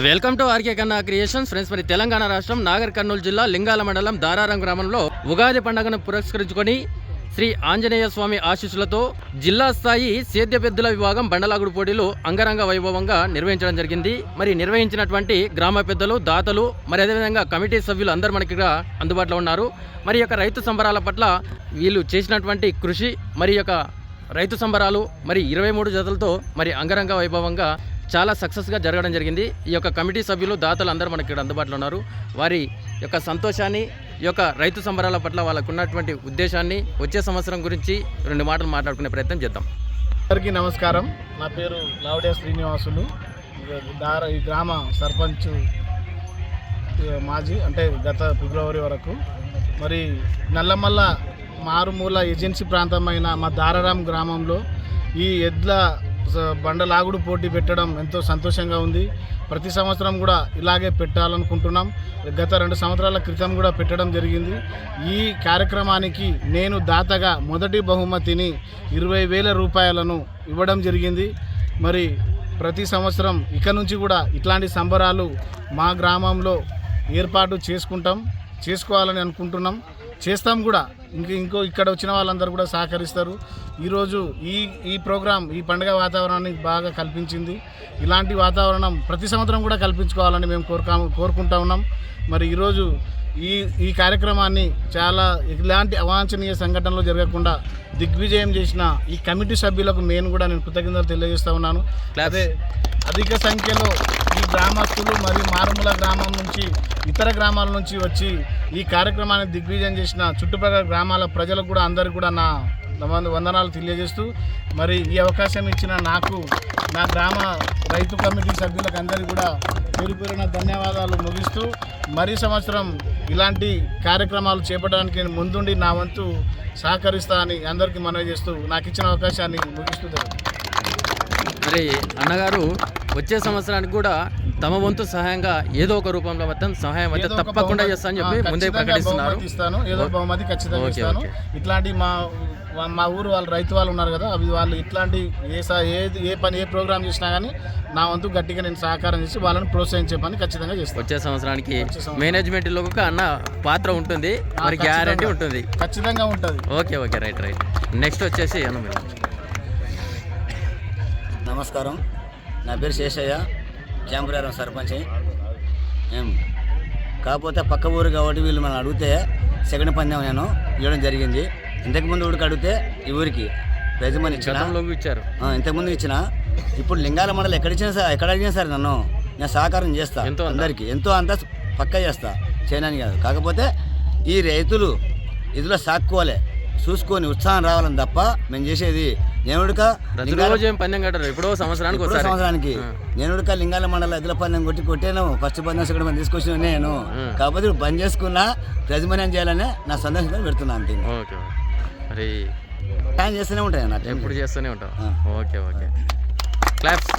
Welcome to RK Kanna creations. Friends మరి తెలంగాణ రాష్ట్రం నాగర్ కర్నూలు జిల్లా లింగాల మండలం దారారం గ్రామంలో ఉగాది పండుగను పురస్కరించుకొని శ్రీ ఆంజనేయ స్వామి ఆశీస్సులతో జిల్లా స్థాయి సేద్య పెద్దల విభాగం బండలాగుడు పోటీలు అంగరంగ వైభవంగా నిర్వహించడం జరిగింది. మరి నిర్వహించినటువంటి గ్రామ పెద్దలు దాతలు మరి అదేవిధంగా కమిటీ సభ్యులు అందరూ మనకి ఇక్కడ అందుబాటులో ఉన్నారు. మరి యొక్క రైతు సంబరాల పట్ల వీళ్ళు చేసినటువంటి కృషి మరి యొక్క రైతు సంబరాలు మరి ఇరవై మూడు జతలతో మరి అంగరంగ వైభవంగా చాలా సక్సెస్గా జరగడం జరిగింది. ఈ యొక్క కమిటీ సభ్యులు దాతలు అందరూ మనకి ఇక్కడ అందుబాటులో ఉన్నారు. వారి యొక్క సంతోషాన్ని ఈ యొక్క రైతు సంబరాల పట్ల వాళ్ళకు ఉన్నటువంటి ఉద్దేశాన్ని వచ్చే సంవత్సరం గురించి రెండు మాటలు మాట్లాడుకునే ప్రయత్నం చేద్దాం. అందరికీ నమస్కారం. నా పేరు లావుడే శ్రీనివాసులు. దార ఈ గ్రామ సర్పంచ్ మాజీ అంటే గత ఫిబ్రవరి వరకు. మరి నల్లమల్ల మారుమూల ఏజెన్సీ ప్రాంతమైన మా దారారాం గ్రామంలో ఈ ఎడ్ల బండలాగుడు పోటీ పెట్టడం ఎంతో సంతోషంగా ఉంది. ప్రతి సంవత్సరం కూడా ఇలాగే పెట్టాలనుకుంటున్నాం. గత రెండు సంవత్సరాల క్రితం కూడా పెట్టడం జరిగింది. ఈ కార్యక్రమానికి నేను దాతగా మొదటి బహుమతిని ఇరవై వేల రూపాయలను ఇవ్వడం జరిగింది. మరి ప్రతి సంవత్సరం ఇక నుంచి కూడా ఇట్లాంటి సంబరాలు మా గ్రామంలో ఏర్పాటు చేసుకుంటాం చేసుకోవాలని అనుకుంటున్నాం. చేస్తాం కూడా. ఇంక ఇంకో ఇక్కడ వచ్చిన వాళ్ళందరూ కూడా సహకరిస్తారు. ఈరోజు ఈ ఈ ప్రోగ్రాం ఈ పండుగ వాతావరణాన్ని బాగా కల్పించింది. ఇలాంటి వాతావరణం ప్రతి సంవత్సరం కూడా కల్పించుకోవాలని మేము కోరుకా కోరుకుంటా ఉన్నాం. మరి ఈరోజు ఈ ఈ కార్యక్రమాన్ని చాలా ఇలాంటి అవాంఛనీయ సంఘటనలు జరగకుండా దిగ్విజయం చేసిన ఈ కమిటీ సభ్యులకు నేను కూడా నేను కృతజ్ఞతలు తెలియజేస్తా ఉన్నాను. అదే అధిక సంఖ్యలో గ్రామస్తులు మరియు మారుమూల గ్రామం నుంచి ఇతర గ్రామాల నుంచి వచ్చి ఈ కార్యక్రమాన్ని దిగ్విజయం చేసిన చుట్టుపక్కల గ్రామాల ప్రజలకు కూడా అందరికీ కూడా నా వంద- వందనాలు తెలియజేస్తూ మరి ఈ అవకాశం ఇచ్చిన నాకు నా గ్రామ రైతు కమిటీ సభ్యులకు అందరికీ కూడా పేరు పేరున ధన్యవాదాలు ముగిస్తూ మరీ సంవత్సరం ఇలాంటి కార్యక్రమాలు చేపట్టడానికి నేను ముందుండి నా వంతు సహకరిస్తా అని అందరికీ మనవి చేస్తూ నాకు ఇచ్చిన అవకాశాన్ని ముగిస్తూ మరి అన్నగారు వచ్చే సంవత్సరానికి కూడా తమ వంతు సహాయంగా ఏదో ఒక రూపంలో మొత్తం సహాయం అయితే తప్పకుండా బహుమతి- చేస్తా అని చెప్పి ముందే ప్రకటిస్తున్నారు. ఇస్తాను. ఏదో బహుమతి ఖచ్చితంగా ఇస్తాను. ఇట్లాంటి మా మా- ఊరు వాళ్ళు రైతు వాళ్ళు ఉన్నారు కదా అవి వాళ్ళు ఇట్లాంటి ఏ సా- ఏది ఏ పని ఏ ప్రోగ్రామ్ చేసినా కానీ నా వంతు గట్టిగా నేను సహకారం చేసి వాళ్ళని ప్రోత్సహించే పని ఖచ్చితంగా చేస్తాను. వచ్చే సంవత్సరానికి. మేనేజ్మెంట్లో ఒక అన్న పాత్ర ఉంటుంది మరి గ్యారంటీ. ఉంటుంది. ఖచ్చితంగా ఉంటుంది. Okay okay right right. Next వచ్చేసి అన్న నమస్కారం. నా పేరు శేషయ్య. జాంపురారం సర్పంచ్. ఏం? కాకపోతే పక్క ఊరు కాబట్టి వీళ్ళు మనం అడిగితే సెకండ్ పందెం నేను ఇవ్వడం జరిగింది. ఇంతకుముందు ఊరికి అడిగితే ఈ ఊరికి ప్రైజ్ మనీ ఇచ్చిన ఇచ్చారు. ఇంతకుముందు ఇచ్చిన. ఇప్పుడు లింగాల మండలి ఎక్కడ ఇచ్చినా సార్ ఎక్కడ అడిగినా సార్ నన్ను నేను సహకారం చేస్తా? అందరికీ. ఎంతో అంత పక్క చేస్తా. చేయడానికి కాదు. కాకపోతే ఈ రైతులు ఇదిలో సాక్కోవాలి చూసుకొని ఉత్సాహం రావాలని తప్ప మేము చేసేది నేనుడుక ప్రతిరోజు ఏం పందెం కట్టారు. ఎప్పుడో సంవత్సరానికి ఒకసారి. సంవత్సరానికి. నేనుడుక లింగాల మండల ఎదుల పందెం కొట్టి కొట్టాను. ఫస్ట్ పందెం సెకండ్ పందెం తీసుకొచ్చిన నేను. కాకపోతే ఇప్పుడు బంద్ చేసుకున్నా ప్రతిమనం చేయాలని నా సందేశంతో పెడుతున్నాను అంతే ఓకే మరి టైం చేస్తూనే ఉంటాయి నాకు ఎప్పుడు చేస్తూనే ఉంటాం. Okay okay. క్లాప్స్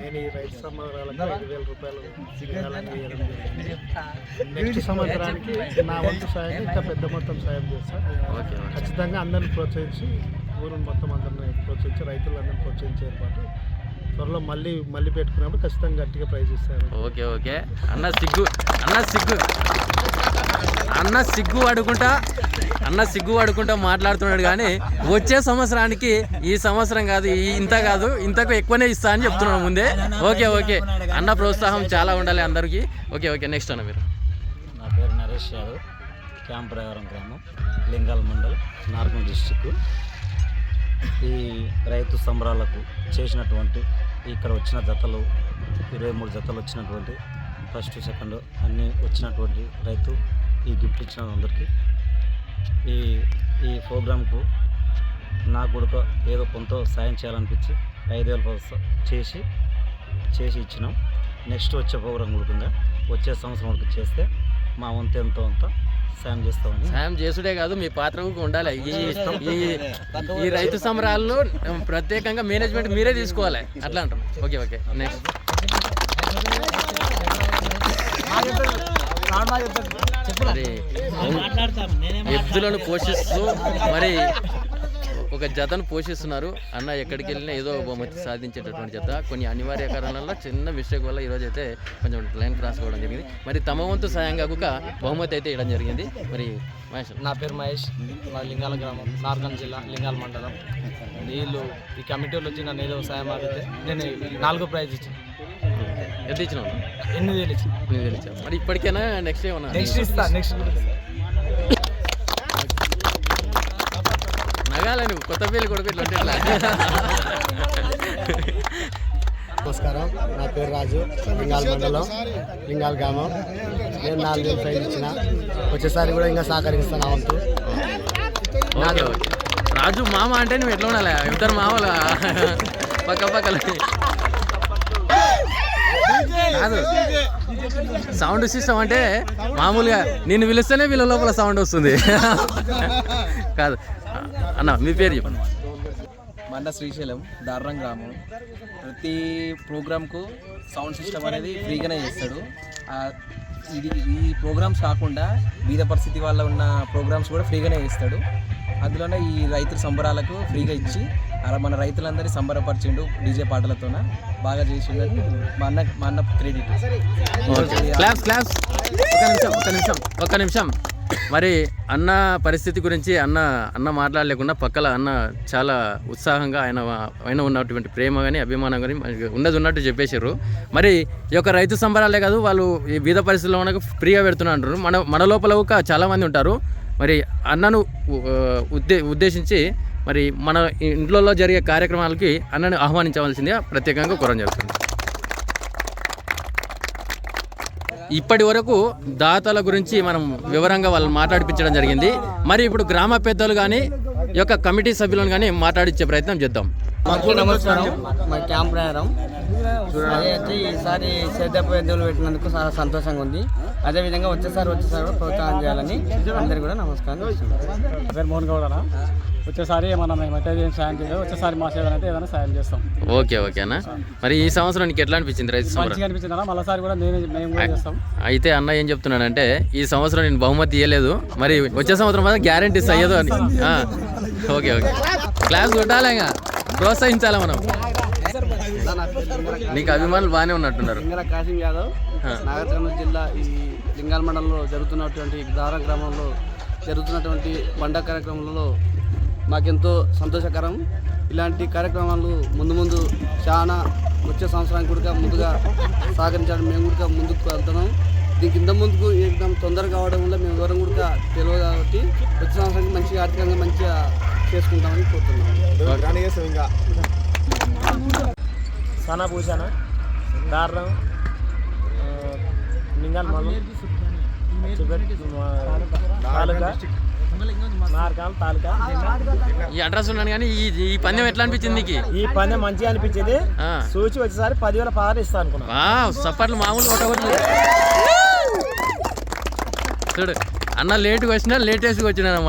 నేను ఈ రైతు సంబంధాలకు ఐదు వేల రూపాయలు. నెక్స్ట్ సంవత్సరానికి నా వంతు సాయం ఇంకా పెద్ద మొత్తం సాయం చేస్తాను ఖచ్చితంగా అందరిని ప్రోత్సహించి ఊరిని మొత్తం అందరిని ప్రోత్సహించి రైతులందరినీ ప్రోత్సహించే ఏర్పాటు. త్వరలో మళ్ళీ మళ్ళీ పెట్టుకున్నప్పుడు ఖచ్చితంగా గట్టిగా ప్రైజ్ ఇస్తారు. Okay okay. అన్న సిగ్గు అన్న సిగ్గు. అన్న సిగ్గు అడుకుంటా అన్న సిగ్గు పడుకుంటూ మాట్లాడుతున్నాడు కానీ వచ్చే సంవత్సరానికి ఈ సంవత్సరం కాదు ఇంత కాదు ఇంతకు ఎక్కువనే ఇస్తా అని చెప్తున్నాడు ముందే. Okay okay. అన్న ప్రోత్సాహం చాలా ఉండాలి అందరికీ. Okay okay. నెక్స్ట్ అన్న మీరు. నా పేరు నరేష్ యాదవ్ క్యాంప్ ప్రకారం గ్రామం లింగాల్ మండల్ నార్మల్ డిస్టిక్. ఈ రైతు సంబరాలకు చేసినటువంటి ఇక్కడ వచ్చిన జతలు ఇరవై మూడు జతలు వచ్చినటువంటి ఫస్ట్ సెకండ్ అన్నీ వచ్చినటువంటి రైతు ఈ గిఫ్ట్ ఇచ్చిన అందరికీ ఈ ఈ ప్రోగ్రాంకు నాకు కూడా ఏదో కొంత సాయం చేయాలనిపించి ఐదు వేల చేసి చేసి ఇచ్చినాం. నెక్స్ట్ వచ్చే ప్రోగ్రాం కూడా వచ్చే సంవత్సరం వరకు చేస్తే మా వంతు ఎంతో అంత సాయం చేస్తామని. సాయం చేసుడే కాదు మీ పాత్ర ఉండాలి. ఈ ఈ ఈ రైతు సంబరాలను ప్రత్యేకంగా మేనేజ్మెంట్ మీరే తీసుకోవాలి. అట్లా అంటాం ఓకే ఓకే. నెక్స్ట్ మరి ఎద్దులను పోషిస్తూ మరి ఒక ఒక జతను పోషిస్తున్నారు. అన్న ఎక్కడికి వెళ్ళినా ఏదో ఒక బహుమతి సాధించేటటువంటి జత. కొన్ని అనివార్య కారణాల చిన్న మిస్టేక్ వల్ల ఈరోజు అయితే కొంచెం లైన్ క్రాస్ కావడం జరిగింది. మరి తమ వంతు సాయం కాక బహుమతి అయితే ఇవ్వడం జరిగింది. మరి మహేష్. నా పేరు మహేష్. మా లింగాల గ్రామం నార్గం జిల్లా లింగాల మండలం. వీళ్ళు ఈ కమిటీ వాళ్ళు వచ్చి నన్ను ఏదో సాయం అడిగితే నేను నాలుగో ప్రైజ్ ఇచ్చాను. ఎంత ఇచ్చినావు? ఎనిమిది వేలు ఇచ్చాను. నువ్వు తెలియచా మరి ఇప్పటికైనా నెక్స్ట్ ఏమన్నా నెక్స్ట్ ఇస్తా నెక్స్ట్ నగాల నువ్వు కొత్త పేరు కొడుకు ఇట్లా? నమస్కారం. నా పేరు రాజు. లింగాల్ మండలం లింగాల్ గ్రామం. నేను నాలుగు వేలు ప్రైజ్ ఇచ్చిన. వచ్చేసారి కూడా ఇంకా సహకరిస్తాను ఆ వంతు. Okay okay. రాజు మామ అంటే నువ్వు ఎట్లా ఉండాలి? ఇద్దరు మామలు? పక్క పక్కల కాదు. సౌండ్ సిస్టమ్ అంటే మామూలుగా నేను పిలిస్తేనే వీళ్ళ లోపల సౌండ్ వస్తుంది. కాదు. అన్న మీ పేరు చెప్పండి. మండ శ్రీశైలం దారుణం గ్రామం. ప్రతి ప్రోగ్రామ్కు సౌండ్ సిస్టమ్ అనేది ఫ్రీగానే చేస్తాడు. ఇది ఈ ప్రోగ్రామ్స్ కాకుండా బీద పరిస్థితి వల్ల ఉన్న ప్రోగ్రామ్స్ కూడా ఫ్రీగానే చేస్తాడు. అందులోనే ఈ రైతు సంబరాలకు ఫ్రీగా ఇచ్చి అలా మన రైతులందరినీ సంబరపరిచిండు డీజే పాటలతోన. బాగా చేసిండని మా అన్న మా అన్న క్రెడిట్. Claps claps. ఒక నిమిషం ఒక నిమిషం ఒక నిమిషం. మరి అన్న పరిస్థితి గురించి అన్న అన్న మాట్లాడలేకుండా పక్కల అన్న చాలా ఉత్సాహంగా ఆయన ఆయన ఉన్నటువంటి ప్రేమ కానీ అభిమానం కానీ ఉన్నది ఉన్నట్టు చెప్పేశారు. మరి ఈ యొక్క రైతు సంబరాలే కాదు వాళ్ళు ఈ బీద పరిస్థితుల్లో మనకు ఫ్రీగా పెడుతున్నారు మన మన లోపల ఒక చాలామంది ఉంటారు. మరి అన్నను ఉద్దే ఉద్దేశించి మరి మన ఇంట్లో జరిగే కార్యక్రమాలకి అన్నని ఆహ్వానించవలసిందిగా ప్రత్యేకంగా కోరం జరుగుతుంది. ఇప్పటి వరకు దాతల గురించి మనం వివరంగా వాళ్ళని మాట్లాడిపించడం జరిగింది. మరి ఇప్పుడు గ్రామ పెద్దలు కానీ ఈ యొక్క కమిటీ సభ్యులను కానీ మాట్లాడించే ప్రయత్నం చేద్దాం. నమస్కారం. మా క్యాంప్ అదే వచ్చి ఈసారి సేద్యపు ఎద్దులు పెట్టినందుకు చాలా సంతోషంగా ఉంది. అదేవిధంగా వచ్చేసారి వచ్చేసారి కూడా ప్రోత్సాహం చేయాలని అందరికీ కూడా నమస్కారం. పేరు మోహన్ గౌడ వచ్చేసారి మనం మేమైతే ఏం సాయం చేయలేదు. వచ్చేసారి మా సేవలు అయితే ఏదైనా సాయం చేస్తాం. ఓకే ఓకే అన్న. మరి ఈ సంవత్సరం నీకు ఎట్లా అనిపించింది రైతు మంచిగా అనిపించిందా మళ్ళీసారి కూడా నేను మేము కూడా చేస్తాం. అయితే అన్న ఏం చెప్తున్నానంటే ఈ సంవత్సరం నేను బహుమతి ఇవ్వలేదు మరి వచ్చే సంవత్సరం మాత్రం గ్యారంటీ అయ్యదు అని. ఆ, ఓకే ఓకే. క్లాస్ కొట్టాలి ఇంకా. ప్రోత్సహించాలి మనం. నీకు అభిమానులు బాగానే ఉన్నట్టున్నారు. లింగర కాశీం యాదవ్ నాగర్ కర్నూలు జిల్లా ఈ లింగాల మండలంలో జరుగుతున్నటువంటి దారా గ్రామంలో జరుగుతున్నటువంటి పండగ కార్యక్రమంలో మాకెంతో సంతోషకరం. ఇలాంటి కార్యక్రమాలు ముందు ముందు చాలా వచ్చే సంవత్సరానికి కూడా ముందుగా సహకరించడం మేము కూడా ముందుకు వెళ్తున్నాం. దీనికి ఇంత ముందుకు ఏకదం తొందరగా కావడం వల్ల మేము ఎవరం కూడా తెలియదు కాబట్టి వచ్చే సంవత్సరానికి మంచిగా ఆర్థికంగా మంచిగా చేసుకుంటామని కోరుతున్నాం. సనా భూషణ దారుణం మింగల్ మల్లు తాలూకా మార్గాం తాలూకా ఈ అడ్రస్ ఉన్నాను కానీ ఈ ఈ పందెం ఎట్లా అనిపించింది నీకు? ఈ పని మంచిగా అనిపించింది. సూచి వచ్చేసరి పదివేల పదహారు ఇస్తా అనుకున్నా. వావ్ సప్పట్లు మామూలు కొట్టవచ్చు చూడు అన్న లేట్గా వచ్చినా లేటెస్ట్గా వచ్చినా అనమాట